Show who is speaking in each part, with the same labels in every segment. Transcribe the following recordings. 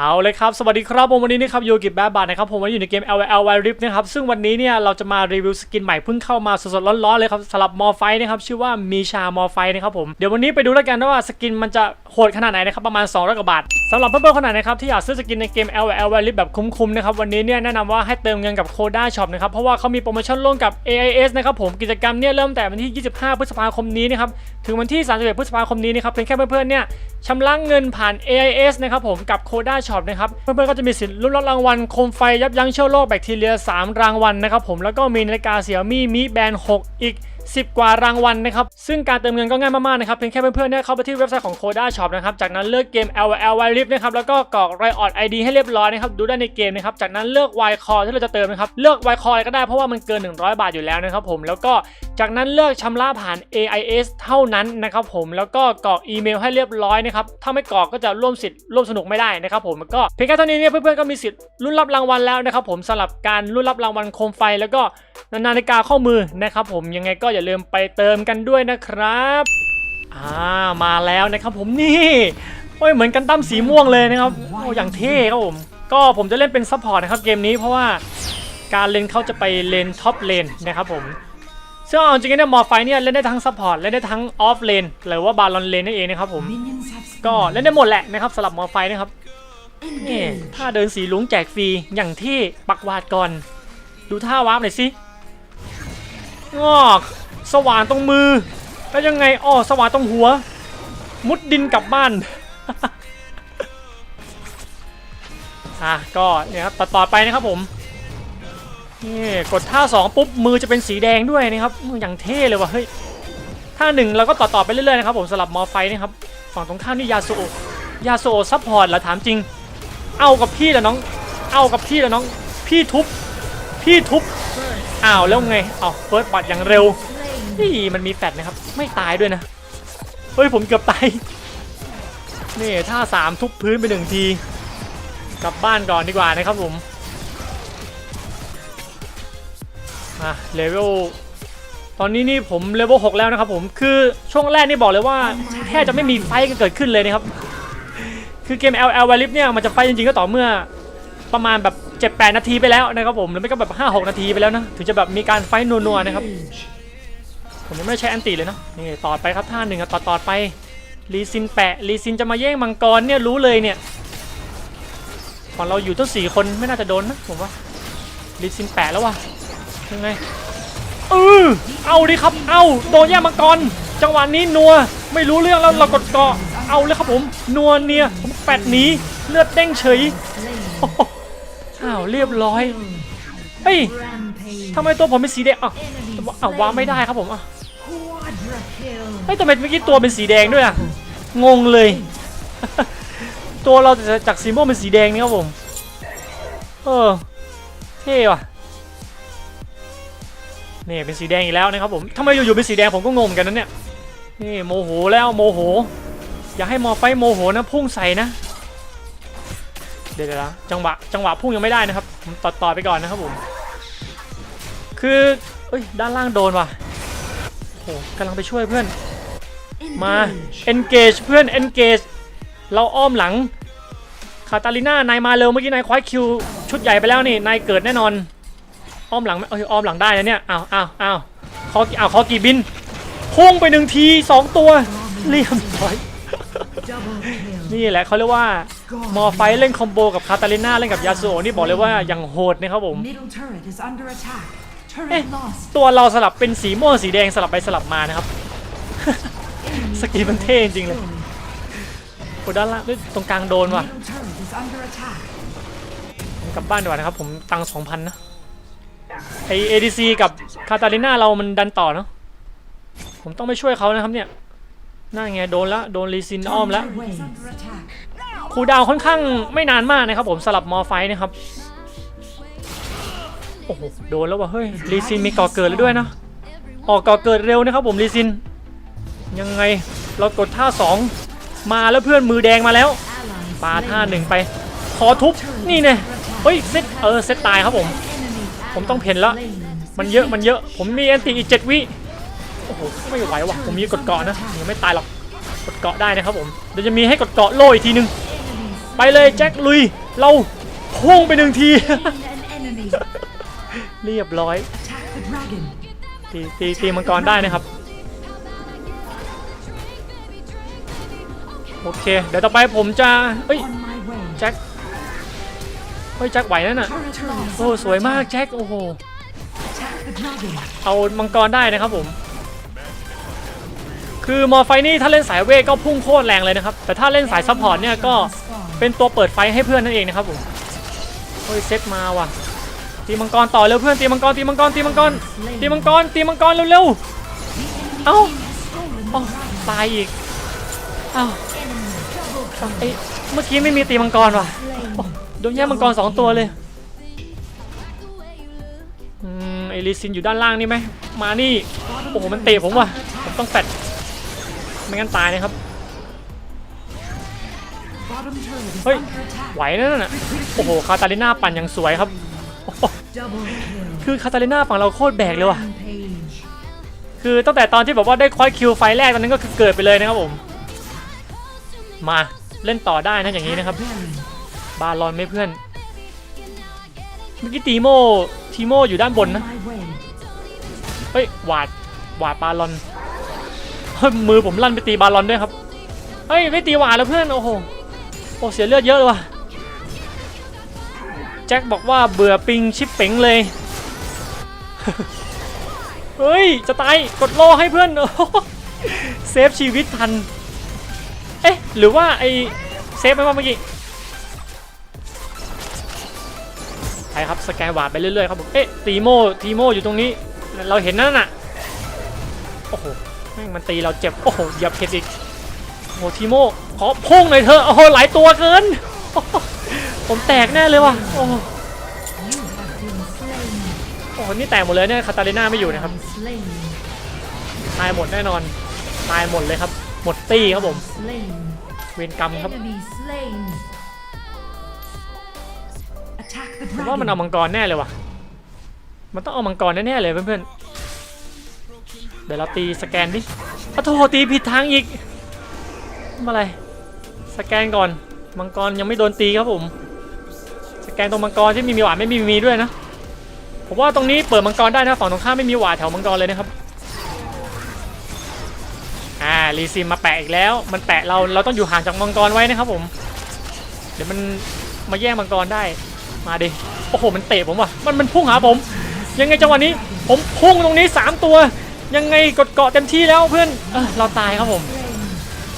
Speaker 1: เอาเลยครับ สวัสดีครับผมวันนี้นะครับโยกิแบบบาทนะครับผมวันนี้อยู่ในเกม L L Y Rift นะครับซึ่งวันนี้เนี่ยเราจะมารีวิวสกินใหม่เพิ่งเข้ามาสดๆร้อนๆเลยครับสำหรับมอไฟนะครับชื่อว่ามีชามอไฟนะครับผมเดี๋ยววันนี้ไปดูแล้วกันว่าสกินมันจะโหดขนาดไหนนะครับประมาณ200กว่าบาทสำหรับเพื่อนๆคนไหนนะครับที่อยากซื้อสกินในเกม L L Y Rift แบบคุ้มๆนะครับวันนี้เนี่ยแนะนำว่าให้เติมเงินกับ Koda Shop นะครับเพราะว่าเขามีโปรโมชั่นร่วมกับ AIS นะครับผมกิจกรรมเนี่ยเริ่มแต่วันที่ 25 พฤษภาคมนี้นะครับถึงวันที่ 31 พฤษภาคมนี้นะครับเพียงแค่เพื่อนๆเนี่ยชำระเงินผ่าน AIS นะครับผมกับช็อปนะครับเพื่อนๆก็จะมีสิทธิ์ลุ้นรับรางวัลโคมไฟยับยั้งเชื้อโรคแบคทีเรีย 3 รางวัลนะครับผมแล้วก็มีนาฬิกาเสี่ยมี่มีแบน6อีก 10 กว่ารางวัลนะครับ ซึ่งการเติมเงินก็ง่ายมากๆนะครับ เพียงแค่เพื่อนๆเนี่ยเข้าไปที่เว็บไซต์ของ Koda Shop นะครับ จากนั้นเลือกเกม L L Y Rift นะครับ แล้วก็กรอกรายออด ID ให้เรียบร้อยนะครับ ดูได้ในเกมนะครับ จากนั้นเลือก Y Call ที่เราจะเติมนะครับ เลือก Y Call ก็ได้เพราะว่ามันเกิน 100 บาทอยู่แล้วนะครับผม แล้วก็จากนั้นเลือกชำระผ่าน AIS เท่านั้นนะครับผมแล้วก็กรอกอีเมลให้เรียบร้อยนะครับถ้าไม่กรอกก็จะร่วมสิทธิ์ร่วมสนุกไม่ได้นะครับผมก็เพียงแค่เท่านี้เนี่ยเพื่อนๆก็มีสิทธิ์ลุ้นรับรางวัลแล้วนะครับผมสำหรับการลุ้นรับรางวัลโคมไฟแล้วก็ นาฬิกาข้อมือนะครับผมยังไงก็อย่าลืมไปเติมกันด้วยนะครับอ่ามาแล้วนะครับผมนี่โอ้ยเหมือนกันตั้มสีม่วงเลยนะครับโอ้อย่างเท่ครับผมก็ผมจะเล่นเป็นซัพพอร์ตนะครับเกมนี้เพราะว่าการเลนเขาจะไปเลนท็อปเลนนะครับผมซึ่งเอาจริงๆเนี่ยมอร์ไฟเนี่ยเล่นได้ทั้งซัพพอร์ตเล่นได้ทั้งออฟเลนหรือว่าบาลอนเลนนั่นเองนะครับผมก็เล่นได้หมดแหละนะครับสำหรับมอร์ไฟนะครับนี่ถ้าเดินสีลุงแจกฟรีอย่างที่ปักวาดก่อน ดูท่าวาร์ปหน่อยสิ งอก สว่านตรงมือ แล้วยังไงอ้อสว่านตรงหัว มุดดินกลับบ้านอะก็เนี่ยครับต่อต่อไปนะครับผมนี่กดท่าสองปุ๊บ มือจะเป็นสีแดงด้วยนะครับมืออย่างเท่เลยว่ะเฮ้ยท่าหนึ่งเราก็ต่อต่อไปเรื่อยๆนะครับผมสำหรับมอไฟนะครับฝั่งตรงข้ามนี่ยาโซยาโซซัพพอร์ตเหรอถามจริง เอากับพี่เหรอน้อง เอากับพี่เหรอน้อง พี่ทุบ พี่ทุบ อ้าวแล้วไงเอาเฟิร์สบัตอย่างเร็วนี่มันมีแฟดนะครับ ไม่ตายด้วยนะ เฮ้ยผมเกือบตาย นี่ท่าสามทุบพื้นไปหนึ่งที กลับบ้านก่อนดีกว่านะครับผมอะเลเวลตอนนี้นี่ผมเลเวล6แล้วนะครับผมคือช่วงแรกนี่บอกเลยว่าแทบจะไม่มีไฟกันเกิดขึ้นเลยนะครับ คือเกม L L w i f เนี่ยมันจะไฟจริงๆก็ต่อเมื่อประมาณแบบ 7-8 นาทีไปแล้วนะครับผมหรือไม่ก็แบบ 5-6 นาทีไปแล้วนะ ถึงจะแบบมีการไฟนัวๆนะครับ ผมยังไม่ใช้แอนติเลยนะนี่ต่อไปครับท่าหนึ่งต่อต่อไปลีซินแปะลีซินจะมาแย่งมังกรเนี่ยรู้เลยเนี่ยก่อนเราอยู่ตั้งสี่คนไม่น่าจะโดนนะผมว่าลีซินแปะแล้ววะยังไงเออเอาดิครับเอาโดนแย่งมังกร จังหวะนี้นัวไม่รู้เรื่องแล้วเรากดเกาะเอาเลยครับผมนัวเนี่ยผมแปดหนีเลือดเด้งเฉย อ้าวเรียบร้อยเฮ้ยทำไมตัวผมเป็นสีแดงอะอะวางไม่ได้ครับผมอะเฮ้ยทำไมเมื่อกี้ตัวเป็นสีแดงด้วยอะงงเลย ตัวเราจะจากสีม่วงเป็นสีแดงนี่ครับผมเออเท่ว่ะนี่เป็นสีแดงอีกแล้วนะครับผมทำไมอยู่ๆเป็นสีแดงผมก็งงเหมือนกันนเนี่ยนี่โมโหแล้วโมโห อย่าให้มอไฟโมโหนะพุ่งใส่นะ เดี๋ยวนะจังหวะจังหวะพุ่งยังไม่ได้นะครับผมต่อต่อไปก่อนนะครับผม คือเอ้ยด้านล่างโดนว่ะโอ้กำลังไปช่วยเพื่อน มา engage เพื่อน engage เราอ้อมหลังคาตาลิน่านายมาเร็วเมื่อกี้นายคว้าคิวชุดใหญ่ไปแล้วนี่นายเกิดแน่นอน อ้อมหลังเอ้ยอ้อมหลังได้นะเนี่ยอ้าวอ้าวอ้าวคออ้าวคอกี่บินพุ่งไปหนึ่งทีสองตัวเรียบร้อย นี่แหละเขาเรียกว่ามอไฟเล่นคอมโบกับคาตาลิน่าเล่นกับยาสุโอะนี่บอกเลยว่าอย่างโหดนะครับผม
Speaker 2: Middle turret is under attack.
Speaker 1: Eh.
Speaker 2: Turret lost.
Speaker 1: ตัวเราสลับเป็นสีม่วงสีแดงสลับไปสลับมานะครับ สกินมันเท่จริงๆเลยโอ้ด้านล่างเฮ้ยตรงกลางโดนว่ะ
Speaker 2: Middle turret is under attack.
Speaker 1: ผมกลับบ้านดีกว่านะครับผมตังสองพันนะไอเอดีซีกับคาตาลิน่าเรามันดันต่อเนาะผมต้องไปช่วยเขานะครับเนี่ย น่าไงโดนแล้วโดนรีซินอ้อมแล้ว
Speaker 2: Turret is under attack.
Speaker 1: คูลดาวน์ค่อนข้างไม่นานมากนะครับผมสลับมอไฟนะครับ โอ้โหโดนแล้วว่ะเฮ้ยรีซินมีก่อเกิดแล้วด้วยนะออกก่อเกิดเร็วนะครับผมรีซิน ยังไงเรากดท่าสองมาแล้วเพื่อนมือแดงมาแล้ว
Speaker 2: Ally
Speaker 1: ปาท่า
Speaker 2: slain.
Speaker 1: หนึ่งไป ขอทุบนี่ไงเฮ้ยเซตเออเซตตายครับผม
Speaker 2: Enemy
Speaker 1: ผมต้องเพ่นแล้ว
Speaker 2: slain.
Speaker 1: มันเยอะมันเยอะผมมีแอนติอีกเจ็ดวิ โอ้โหไม่ไหวว่ะผมมีกดเกาะนะยังไม่ตายหรอกกดเกาะได้นะครับผมเดี๋ยวจะมีให้กดเกาะโล่อีกทีนึงไปเลยแจ็คลุยเราพุ่งไปหนึ่งที เรียบร้อยตีตีตีมังกรได้นะครับโอเค เดี๋ยวต่อไปผมจะเอ้ยแจ็คเฮ้ยแจ็คไหวนั่นน่ะโอ้สวยมากแจ็คโอ้โหเอามังกรได้นะครับผม คือมอร์ไฟนี่ถ้าเล่นสายเวทก็พุ่งโคตรแรงเลยนะครับ แต่ถ้าเล่นสายซัพพอร์ตเนี่ยก็เป็นตัวเปิดไฟให้เพื่อนนั่นเองนะครับผมเฮ้ยเซตมาว่ะตีมังกรต่อเร็วเพื่อนตีมังกรตีมังกรตีมังกรตีมังกรตีมังกรเร็วๆเอ้าอ๋อตายอีกเอ้าวเอ้ยเมื่อกี้ไม่มีตีมังกรว่ะโดนแย่มังกรสองตัวเลยอืมไอริซินอยู่ด้านล่างนี่ไหมมานี่โอ้โหมันเตะผมว่ะผมต้องแฟด ไม่งั้นตายนะครับ
Speaker 2: Bottom turret is
Speaker 1: เฮ้ย
Speaker 2: under attack.
Speaker 1: ไหวนั่นน่ะ โอ้โห คาตาลิน่าปั่นอย่างสวยครับโอ้โห
Speaker 2: Double kill.
Speaker 1: คือคาตาลิน่าฝั่งเราโคตรแบกเลยว่ะ
Speaker 2: Rampage.
Speaker 1: คือตั้งแต่ตอนที่แบบว่าได้คอยคิวไฟแรกตอนนั้นก็คือเกิดไปเลยนะครับผม มาเล่นต่อได้นะอย่างนี้นะครับ
Speaker 2: Baron.
Speaker 1: บาลอนไม่เพื่อน เมื่อกี้ตีโมทีโมอยู่ด้านบน
Speaker 2: On
Speaker 1: นะ
Speaker 2: my way.
Speaker 1: เฮ้ยหวาดหวาดบาลอน เฮ้ยมือผมลั่นไปตีบาลอนด้วยครับ เฮ้ยไม่ตีหวาดแล้วเพื่อน โอ้โห โอ้เสียเลือดเยอะเลยว่ะ แจ็คบอกว่าเบื่อปิงชิปเป๋งเลย เฮ้ย จะตาย กดโล่ให้เพื่อนโอ้โหเซฟชีวิตทัน เอ๊ะ หรือว่าไอเซฟไหมว่าเมื่อกี้ใช่ครับสแกนวาร์ดไปเรื่อยๆครับผมเอ๊ะตีโมตีโมอยู่ตรงนี้ เราเห็นนั่นน่ะ โอ้โห แม่งมันตีเราเจ็บ โอ้โหเหยียบเห็ดอีกโอ้โหทีโมขอพุ่งหน่อยเถอะโอ้โหหลายตัวเกิน ผมแตกแน่เลยว่ะโอ้โหโอ้โหนี่แตกหมดเลยเนี่ยคาตาลิน่าไม่อยู่นะครับตายหมดแน่นอนตายหมดเลยครับ หมดตี้ครับผม เวรกรรมครับผมว่ามันเอามังกรแน่เลยว่ะมันต้องเอามังกรแน่ๆเลยเพื่อนๆ เดี๋ยวเราตีสแกนดิอ้โถตีผิดทางอีกทำอะไร สแกนก่อน มังกรยังไม่โดนตีครับผม สแกนตรงมังกรที่มีมีหวาดไม่มีมีด้วยนะ ผมว่าตรงนี้เปิดมังกรได้นะฝั่งตรงข้ามไม่มีหวาดแถวมังกรเลยนะครับ อ่ารีซิมมาแปะอีกแล้ว มันแปะเราเราต้องอยู่ห่างจากมังกรไว้นะครับผม เดี๋ยวมันมาแย่งมังกรได้ มาดิ โอ้โหมันเตะผมว่ะ มันมันพุ่งหาผม ยังไงจังหวะนี้ ผมพุ่งตรงนี้ 3 ตัว ยังไงกดเกาะเต็มที่แล้วเพื่อนเออเราตายครับผม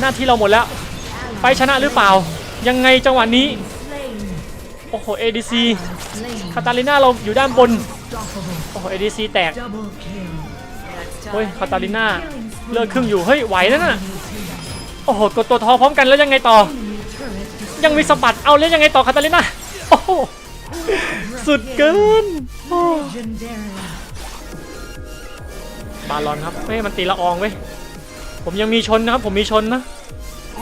Speaker 1: หน้าที่เราหมดแล้ว ไปชนะหรือเปล่า ยังไงจังหวะนี้ โอ้โห ADC คาตาลิน่าเราอยู่ด้านบน โอ้โห ADC แตกเฮ้ยคาตาลิน่าเลือดครึ่งอยู่ เฮ้ย ไหวนั่นน่ะโอ้โห กดตัวทอพร้อมกันแล้วยังไงต่อ ยังมีสะบัด เอาแล้วยังไงต่อคาตาลิน่าโอ้โหสุดเกินโอ้ บาลอนครับเฮ้ยมันตีละอองเว้ยผมยังมีชนนะครับผมมีชนนะ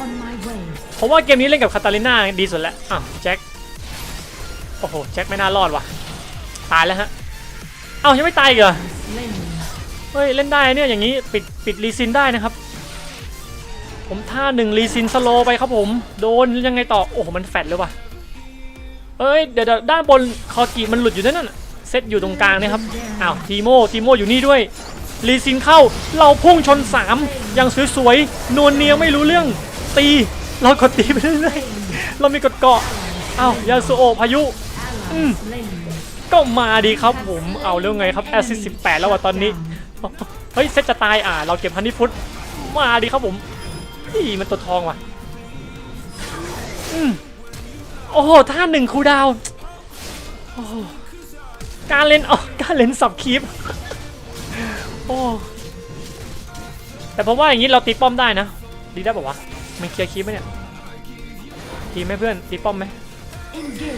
Speaker 2: On my way.
Speaker 1: ผมว่าเกมนี้เล่นกับคาตาลิน่าดีสุดแล้วอ้าวแจ็คโอ้โหแจ็คไม่น่ารอดว่ะตายแล้วฮะเอ้ายังไม่ตายอีกเหรอ
Speaker 2: Slain.
Speaker 1: เฮ้ยเล่นได้เนี่ยอย่างนี้ปิดปิดรีซินได้นะครับ ผมท่าหนึ่งรีซินสโลว์ไปครับผมโดนยังไงต่อโอ้โหมันแฟดเลยว่ะเอ้ยเดี๋ยวเดี๋ยวด้านบนคอกีมันหลุดอยู่นั่นน่ะเซตอยู่ตรงกลางเนะครับอ้าวทีโมทีโมอยู่นี่ด้วย รีซินเข้า เราพุ่งชน 3 อย่างสวยๆนวลเนียไม่รู้เรื่อง ตี เรากดตีไปเรื่อยๆ เรามีกดเกาะอ้าวยาสุโอพายุอืมก็มาดีครับผมเอาเรื่องไงครับแอซิส18แล้วว่ะตอนนี้ เฮ้ยเซตจะตายอ่า เราเก็บฮันนี่ฟุตมาดีครับผมนี่มันตัวทองว่ะอืมโอ้โหท่าหนึ่งคูดาวโอ้การเล่นอ๋อการเล่นสับคีป โอ้แต่ผมว่าอย่างนี้เราตีป้อมได้นะ ดีได้ป่าวะมันเคลียร์คีปไหมเนี่ยทีไหมเพื่อนตีป้อมไหม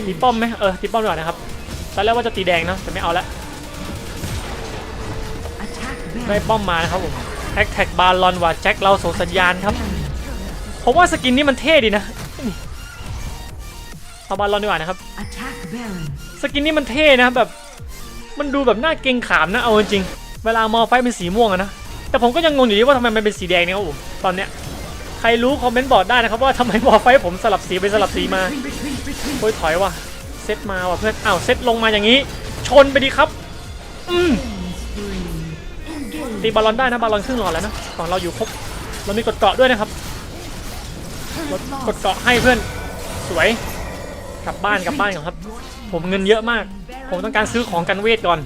Speaker 1: ตีป้อมไหมเออตีป้อมดีกว่านะครับตอนแรกว่าจะตีแดงนะแต่ไม่เอาละได้ป้อมมานะครับผมแท็กแท็กบาลอนว่ะแจ็คเราส่งสัญญาณครับผมว่าสกินนี้มันเท่ดีนะนี่เอาบาลอนดีกว่านะครับสกินนี้มันเท่นะแบบมันดูแบบน่าเกรงขามนะเอาจริง เวลามอไฟเป็นสีม่วงอะนะ แต่ผมก็ยังงงอยู่ดีว่าทำไมมันเป็นสีแดงเนี่ยครับผมตอนเนี้ยใครรู้คอมเมนต์บอกได้นะครับว่าทำไมมอไฟผมสลับสีไปสลับสีมาโอ้ยถอยว่ะเซตมาว่ะเพื่อนอ้าวเซตลงมาอย่างนี้ ชนไปดีครับอืมตีบอลลอนได้นะบอลลอนครึ่งหลอดแล้วนะของเราอยู่ครบเรามีกดเกาะด้วยนะครับกดเกาะให้เพื่อนสวยกลับบ้านกลับบ้านก่อนครับ ผมเงินเยอะมาก ผมต้องการซื้อของกันเวทก่อน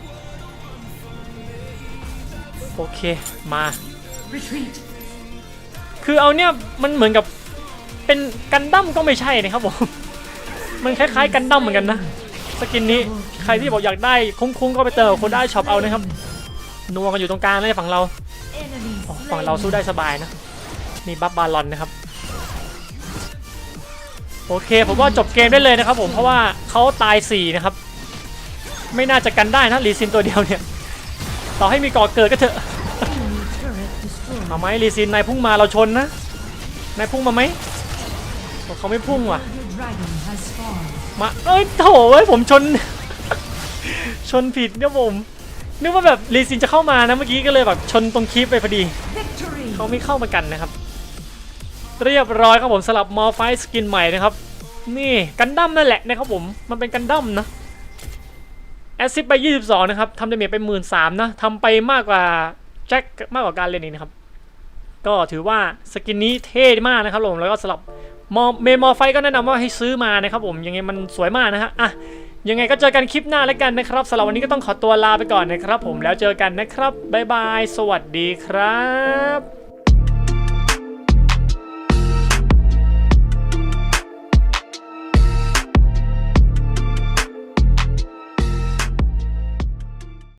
Speaker 1: โอเคมา
Speaker 2: Retreat.
Speaker 1: คือเอาเนี่ยมันเหมือนกับเป็นกันดั้มก็ไม่ใช่นะครับผม มันคล้ายๆกันดั้มเหมือนกันนะ สกินนี้ใครที่บอกอยากได้คุ้มๆก็ไปเติมกับคนได้ช็อปเอานะครับนัวกันอยู่ตรงกลางเลยฝั่งเรา
Speaker 2: Enemy
Speaker 1: อ๋อฝั่งเราสู้ได้สบายนะ มีบัฟบาลอนนะครับ โอเคผมว่าจบเกมได้เลยนะครับผมเพราะว่าเขาตาย4นะครับ ไม่น่าจะกันได้นะรีซินตัวเดียวเนี่ย ต่อให้มีก่อเกิดก็เถอะเอาไหมรีซินนายพุ่งมาเราชนนะนายพุ่งมาไหมเขาไม่พุ่งว่ะมาเอ้ยโถเอ้ยผมชน ชนผิดเนี่ยผมนึกว่าแบบรีซินจะเข้ามานะเมื่อกี้ก็เลยแบบชนตรงคลิปไปพอดีเขาไม่เข้ามากันนะครับ เรียบร้อยครับผมสลับมอไฟสกินใหม่นะครับ นี่กันดั้มนั่นแหละนะครับผมมันเป็นกันดั้มนะ แอซซิดไป 22 นะครับทำดาเมจไป 1 3ื่นนะทำไปมากกว่าแจ็คมากกว่าการเล่นอีกนะครับ ก็ถือว่าสกินนี้เท่มากนะครับผมแล้วก็สลับมอเมมอไฟก็แนะนำว่าให้ซื้อมานะครับผมยังไงมันสวยมากนะฮะอะยังไงก็เจอกันคลิปหน้าแล้วกันนะครับสำหรับวันนี้ก็ต้องขอตัวลาไปก่อนนะครับผมแล้วเจอกันนะครับบ๊ายบาย สวัสดีครับ